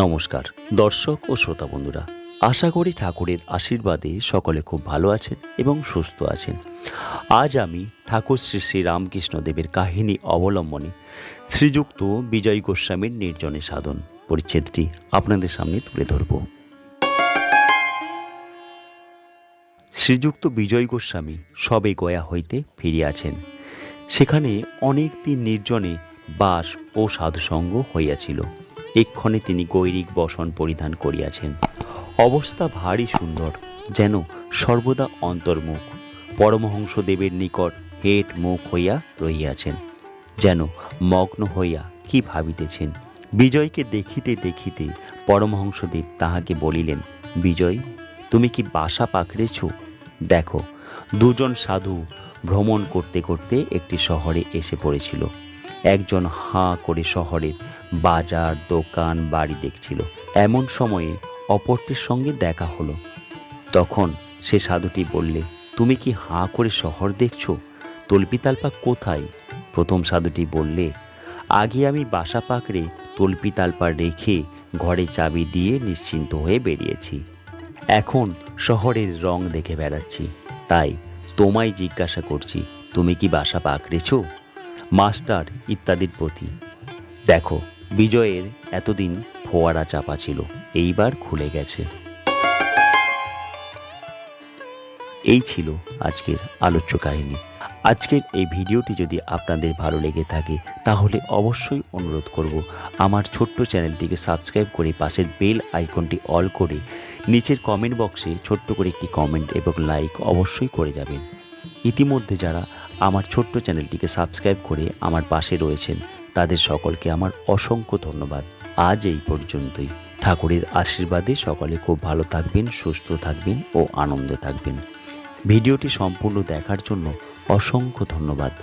নমস্কার, দর্শক ও শ্রোতা বন্ধুরা। আশা করি ঠাকুরের আশীর্বাদে সকলে খুব ভালো আছেন এবং সুস্থ আছেন। আজ আমি ঠাকুর শ্রী শ্রী রামকৃষ্ণদেবের কাহিনী অবলম্বনে শ্রীযুক্ত বিজয় গোস্বামীর নির্জনে সাধন পরিচ্ছেদটি আপনাদের সামনে তুলে ধরব। শ্রীযুক্ত বিজয় গোস্বামী সবে গয়া হইতে ফিরিয়াছেন। সেখানে অনেক দিন নির্জনে বাস ও সাধুসঙ্গ হইয়াছিল। এক্ষণে তিনি গৈরিক বসন পরিধান করিয়াছেন। অবস্থা ভারী সুন্দর, যেন সর্বদা অন্তর্মুখ। পরমহংসদেবের নিকট হেট মুখ হইয়া রহিয়াছেন, যেন মগ্ন হইয়া কি ভাবিতেছেন? বিজয়কে দেখিতে দেখিতে পরমহংসদেব তাহাকে বলিলেন, বিজয়, তুমি কি বাসা পাকড়েছ? দেখো, দুজন সাধু ভ্রমণ করতে করতে একটি শহরে এসে পড়েছিল। একজন হাঁ করে শহরের বাজার, দোকান, বাড়ি দেখছিল। এমন সময়ে অপরটির সঙ্গে দেখা হলো। তখন সে সাধুটি বললে, তুমি কি হাঁ করে শহর দেখছ? তল্পিতালপা কোথায়? প্রথম সাধুটি বললে, আগে আমি বাসা পাকড়ে তল্পিতালপা রেখে ঘরে চাবি দিয়ে নিশ্চিন্ত হয়ে বেরিয়েছি। এখন শহরের রং দেখে বেড়াচ্ছি। তাই তোমায় জিজ্ঞাসা করছি, তুমি কি বাসা পাকড়েছো? মাস্টার ইত্যাদির প্রতি। দেখো, বিজয়ের এতদিন ফোয়ারা চাপা ছিল, এইবার খুলে গেছে। এই ছিল আজকের আলোচ্য কাহিনী। আজকের এই ভিডিওটি যদি আপনাদের ভালো লেগে থাকে, তাহলে অবশ্যই অনুরোধ করব আমার ছোট্ট চ্যানেলটিকে সাবস্ক্রাইব করে পাশের বেল আইকনটি অল করে নিচের কমেন্ট বক্সে ছোট্ট করে একটি কমেন্ট এবং লাইক অবশ্যই করে যাবেন। ইতিমধ্যে যারা আমার ছোট্ট চ্যানেলটিকে সাবস্ক্রাইব করে আমার পাশে রয়েছেন। তাদের সকলকে আমার অসংখ্য ধন্যবাদ। আজ এই পর্যন্তই। ঠাকুরের আশীর্বাদে সকলে খুব ভালো থাকবেন, সুস্থ থাকবেন ও আনন্দে থাকবেন। ভিডিওটি সম্পূর্ণ দেখার জন্য অসংখ্য ধন্যবাদ।